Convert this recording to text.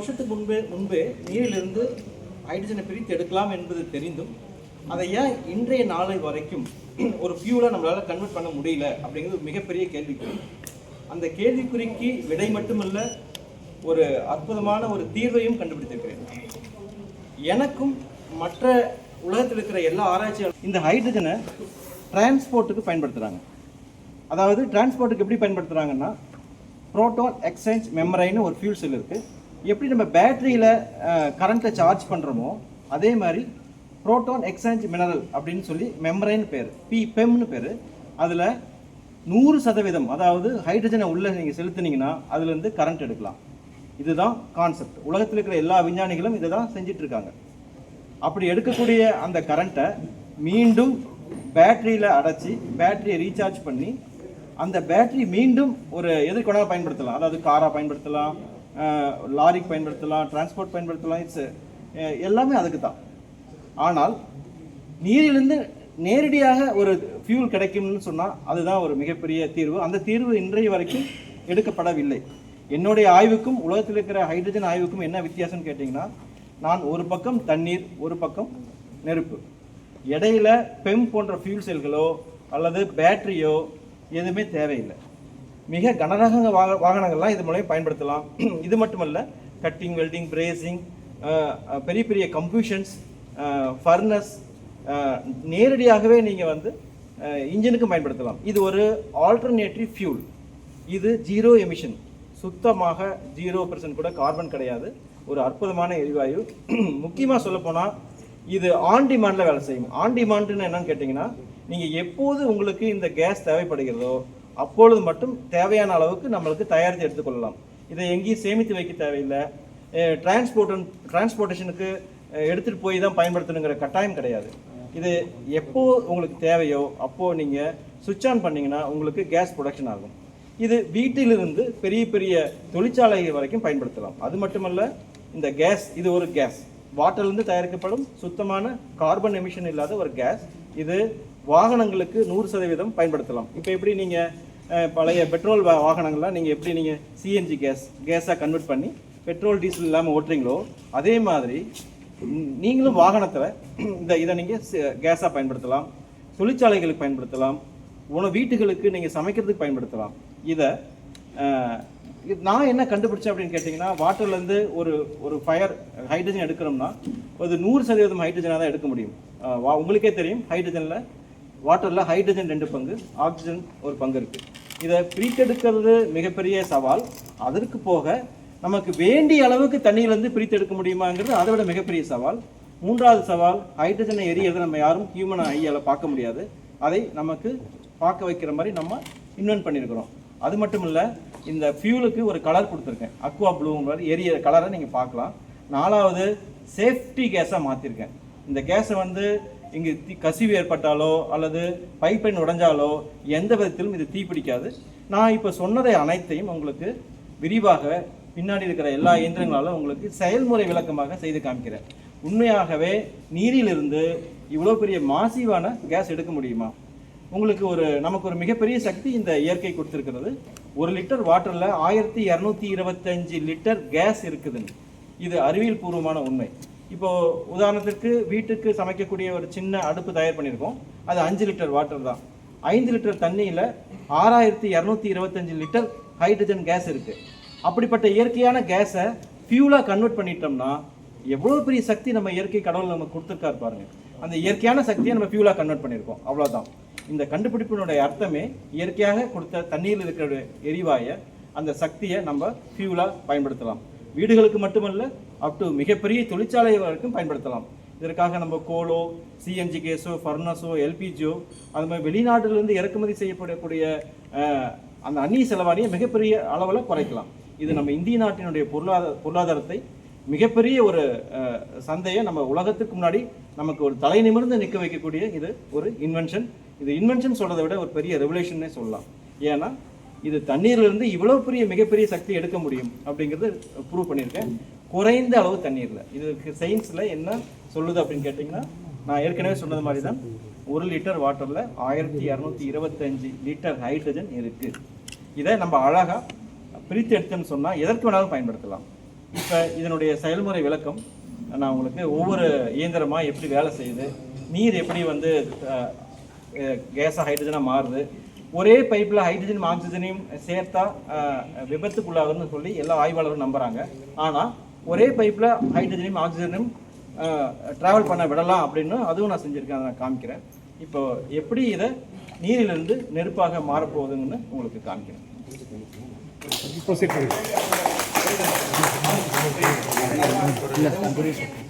வருஷத்துக்கு முன்பே முன்பே நீரிலிருந்து ஹைட்ரஜனை பிரித்து எடுக்கலாம் என்பது தெரிந்தும் அதை ஏன் இன்றைய நாளை வரைக்கும் ஒரு ஃபியூலாக நம்மளால் கன்வெர்ட் பண்ண முடியல அப்படிங்கிறது ஒரு மிகப்பெரிய கேள்விக்குறி. அந்த கேள்விக்குறிக்கு விடை மட்டுமல்ல ஒரு அற்புதமான ஒரு தீர்வையும் கண்டுபிடித்திருக்கிறேன். எனக்கும் மற்ற உலகத்தில் இருக்கிற எல்லா ஆராய்ச்சியாளரும் இந்த ஹைட்ரஜனை டிரான்ஸ்போர்ட்டுக்கு பயன்படுத்துகிறாங்க அதாவது டிரான்ஸ்போர்ட்டுக்கு எப்படி பயன்படுத்துகிறாங்கன்னா ப்ரோட்டோன் எக்ஸ்சேஞ்ச் மெமரைன்னு ஒரு ஃபியூல் செல் இருக்குது எப்படி நம்ம பேட்டரியில் கரண்ட்டை சார்ஜ் பண்ணுறோமோ அதே மாதிரி புரோட்டான் எக்ஸ்சேஞ்ச் மினரல் அப்படின்னு சொல்லி மெமரைன்னு பேர். பி பெம்னு பேர். அதில் நூறு சதவீதம் அதாவது ஹைட்ரஜனை உள்ளே நீங்கள் செலுத்துனீங்கன்னா அதுலேருந்து கரண்ட் எடுக்கலாம். இதுதான் கான்செப்ட் உலகத்தில் இருக்கிற எல்லா விஞ்ஞானிகளும் இதை தான் செஞ்சிட்ருக்காங்க. அப்படி எடுக்கக்கூடிய அந்த கரண்ட்டை மீண்டும் பேட்டரியில் அடைச்சி பேட்டரியை ரீசார்ஜ் பண்ணி அந்த பேட்டரி மீண்டும் ஒரு எதிர்கொண்டாக பயன்படுத்தலாம். அதாவது காராக பயன்படுத்தலாம் லாரிக்கு பயன்படுத்தலாம் டிரான்ஸ்போர்ட் பயன்படுத்தலாம் இட்ஸ் எல்லாமே அதுக்கு தான் ஆனால் நீரிலிருந்து நேரடியாக ஒரு ஃபியூல் கிடைக்கும்னு சொன்னால் அதுதான் ஒரு மிகப்பெரிய தீர்வு. அந்த தீர்வு இன்றைய வரைக்கும் எடுக்கப்படவில்லை. என்னுடைய ஆய்வுக்கும் உலகத்தில் இருக்கிற ஹைட்ரஜன் ஆய்வுக்கும் என்ன வித்தியாசம்னு கேட்டிங்கன்னா நான் ஒரு பக்கம் தண்ணீர் ஒரு பக்கம் நெருப்பு. இடையில பெம் போன்ற ஃபியூல் செல்களோ அல்லது பேட்டரியோ எதுவுமே தேவையில்லை. மிக கனரக வாக வாகனங்கள்லாம் இது மூலயம் பயன்படுத்தலாம். இது மட்டுமல்ல கட்டிங் வெல்டிங் பிரேசிங் பெரிய பெரிய கம்ப்யூஷன்ஸ் ஃபர்னஸ் நேரடியாகவே நீங்கள் வந்து இன்ஜினுக்கு பயன்படுத்தலாம். இது ஒரு ஆல்டர்னேட்டிவ் ஃபியூல் இது ஜீரோ எமிஷன் சுத்தமாக ஜீரோ பர்சன்ட் கூட கார்பன் கிடையாது. ஒரு அற்புதமான எரிவாயு. முக்கியமாக சொல்லப்போனால் இது ஆன் டிமாண்டில் வேலை செய்யும். ஆன் டிமாண்டுன்னு என்னன்னு கேட்டிங்கன்னா நீங்கள் எப்போது உங்களுக்கு இந்த கேஸ் தேவைப்படுகிறதோ அப்பொழுது மட்டும் தேவையான அளவுக்கு நம்மளுக்கு தயாரித்து எடுத்துக்கொள்ளலாம் இதை எங்கேயும் சேமித்து வைக்க தேவையில்லை. டிரான்ஸ்போர்ட் டிரான்ஸ்போர்ட்டேஷனுக்கு எடுத்துகிட்டு போய் தான் பயன்படுத்தணுங்கிற கட்டாயம் கிடையாது. இது எப்போ உங்களுக்கு தேவையோ அப்போது நீங்கள் சுவிட்ச் ஆன் பண்ணிங்கன்னா உங்களுக்கு கேஸ் ப்ரொடக்ஷன் ஆகும். இது வீட்டிலிருந்து பெரிய பெரிய தொழிற்சாலை வரைக்கும் பயன்படுத்தலாம். அது மட்டுமல்ல இந்த கேஸ் இது ஒரு கேஸ் வாட்டர்லேருந்து தயாரிக்கப்படும் சுத்தமான கார்பன் எமிஷன் இல்லாத ஒரு கேஸ் இது வாகனங்களுக்கு நூறு சதவீதம் பயன்படுத்தலாம். இப்போ எப்படி நீங்கள் பழைய பெட்ரோல் வாகனங்கள்லாம் நீங்கள் எப்படி நீங்கள் சிஎன்ஜி கேஸ் கேஸாக கன்வெர்ட் பண்ணி பெட்ரோல் டீசல் இல்லாமல் ஓட்டுறீங்களோ அதே மாதிரி நீங்களும் வாகனத்தில் இந்த இதை நீங்கள் கேஸாக பயன்படுத்தலாம் தொழிற்சாலைகளுக்கு பயன்படுத்தலாம் உணவு வீட்டுகளுக்கு நீங்கள் சமைக்கிறதுக்கு பயன்படுத்தலாம். இதை இது நான் என்ன கண்டுபிடிச்சேன் அப்படின்னு கேட்டிங்கன்னா வாட்டர்லேருந்து ஒரு ஒரு ஃபயர் ஹைட்ரஜன் எடுக்கிறோம்னா அது நூறு சதவீதம் ஹைட்ரஜனாக தான் எடுக்க முடியும். வா- உங்களுக்கே தெரியும் ஹைட்ரஜனில் வாட்டரில் ஹைட்ரஜன் ரெண்டு பங்கு ஆக்சிஜன் ஒரு பங்கு இருக்குது இதை பிரித்தெடுக்கிறது மிகப்பெரிய சவால். அதற்கு போக நமக்கு வேண்டிய அளவுக்கு தண்ணியிலேருந்து பிரித்தெடுக்க முடியுமாங்கிறது அதை விட மிகப்பெரிய சவால். மூன்றாவது சவால் ஹைட்ரஜனை எரியறதை நம்ம யாரும் ஹியூமன் ஐயால் பார்க்க முடியாது. அதை நமக்கு பார்க்க வைக்கிற மாதிரி நம்ம இன்வென்ட் பண்ணியிருக்கிறோம் அது மட்டும் இல்லை இந்த ஃபியூலுக்கு ஒரு கலர் கொடுத்துருக்கேன். அக்வா ப்ளூ மாதிரி எரிய கலரை நீங்கள் பார்க்கலாம். நாலாவது சேஃப்டி கேஸாக மாற்றிருக்கேன் இந்த கேஸை வந்து இங்கு தீ கசிவு ஏற்பட்டாலோ அல்லது பைப்பைன் உடைஞ்சாலோ எந்த விதத்திலும் இது தீப்பிடிக்காது நான் இப்போ சொன்னதை அனைத்தையும் உங்களுக்கு விரிவாக பின்னாடி இருக்கிற எல்லா இயந்திரங்களாலும் உங்களுக்கு செயல்முறை விளக்கமாக செய்து காமிக்கிறேன். உண்மையாகவே நீரிலிருந்து இவ்வளோ பெரிய மாசிவான கேஸ் எடுக்க முடியுமா? உங்களுக்கு ஒரு நமக்கு ஒரு மிகப்பெரிய சக்தி இந்த இயற்கை கொடுத்துருக்கிறது. ஒரு லிட்டர் வாட்டரில் ஆயிரத்தி இரநூத்தி இருபத்தஞ்சு லிட்டர் கேஸ் இருக்குதுன்னு. இது அறிவியல் பூர்வமான உண்மை. இப்போ உதாரணத்திற்கு வீட்டுக்கு சமைக்கக்கூடிய ஒரு சின்ன அடுப்பு தயார் பண்ணியிருக்கோம். அது அஞ்சு லிட்டர் வாட்டர் தான். ஐந்து லிட்டர் தண்ணியில் ஆறாயிரத்தி இரநூத்தி இருபத்தஞ்சு லிட்டர் ஹைட்ரஜன் கேஸ் இருக்கு. அப்படிப்பட்ட இயற்கையான கேஸை ஃபியூலாக கன்வெர்ட் பண்ணிட்டோம்னா எவ்வளோ பெரிய சக்தி நம்ம இயற்கை கடவுள் நம்ம கொடுத்துருக்காரு பாருங்க. அந்த இயற்கையான சக்தியை நம்ம ஃபியூலாக கன்வெர்ட் பண்ணியிருக்கோம். அவ்வளோதான் இந்த கண்டுபிடிப்பினுடைய அர்த்தமே இயற்கையாக கொடுத்த தண்ணீரில் இருக்கிற எரிவாயை அந்த சக்தியை நம்ம ஃபியூலாக பயன்படுத்தலாம். வீடுகளுக்கு மட்டுமல்ல அப் டு மிகப்பெரிய தொழிற்சாலை வரைக்கும் பயன்படுத்தலாம். இதற்காக நம்ம கோலோ சிஎன்ஜி கேஸோ ஃபர்னஸோ எல்பிஜியோ அது மாதிரி வெளிநாட்டிலிருந்து இறக்குமதி செய்யப்படக்கூடிய அந்த அந்நிய செலவாணியை மிகப்பெரிய அளவில் குறைக்கலாம். இது நம்ம இந்திய நாட்டினுடைய பொருளாதார பொருளாதாரத்தை மிகப்பெரிய ஒரு சந்தையை நம்ம உலகத்துக்கு முன்னாடி நமக்கு ஒரு தலை நிமிர்ந்து நிற்க வைக்கக்கூடிய இது ஒரு இன்வென்ஷன் இது இன்வென்ஷன் சொல்கிறத விட ஒரு பெரிய ரெவல்யூஷன்னே சொல்லலாம். ஏன்னா இது தண்ணீர்லேருந்து இவ்வளோ பெரிய மிகப்பெரிய சக்தி எடுக்க முடியும் அப்படிங்கிறது ப்ரூவ் பண்ணியிருக்கேன். குறைந்த அளவு தண்ணீரில். இதுக்கு சயின்ஸில் என்ன சொல்லுது அப்படின்னு கேட்டிங்கன்னா நான் ஏற்கனவே சொன்னது மாதிரி தான் ஒரு லிட்டர் வாட்டரில் ஆயிரத்தி இரநூத்தி இருபத்தஞ்சு லிட்டர் ஹைட்ரஜன் இருக்குது இதை நம்ம அழகாக பிரித்து எடுத்தோம்னு சொன்னால் எதற்கு வேணாலும் பயன்படுத்தலாம். இப்போ இதனுடைய செயல்முறை விளக்கம் நான் உங்களுக்கு ஒவ்வொரு இயந்திரமாக எப்படி வேலை செய்யுது நீர் எப்படி வந்து கேஸாக ஹைட்ரஜனாக மாறுது ஒரே பைப்பில் ஹைட்ரஜனும் ஆக்சிஜனையும் சேர்த்தா விபத்துக்குள்ளாகுன்னு விபத்துக்குள்ளாகுதுன்னு சொல்லி எல்லா ஆய்வாளரும் நம்புகிறாங்க ஆனால் ஒரே பைப்பில் ஹைட்ரஜனையும் ஆக்சிஜனும் ட்ராவல் பண்ண விடலாம் அப்படின்னு அதுவும் நான் செஞ்சுருக்கேன். அதை நான் காமிக்கிறேன். இப்போ எப்படி இதை நீரிலிருந்து நெருப்பாக மாறப்போகுதுன்னு உங்களுக்கு காமிக்கிறேன். பண்ணுங்க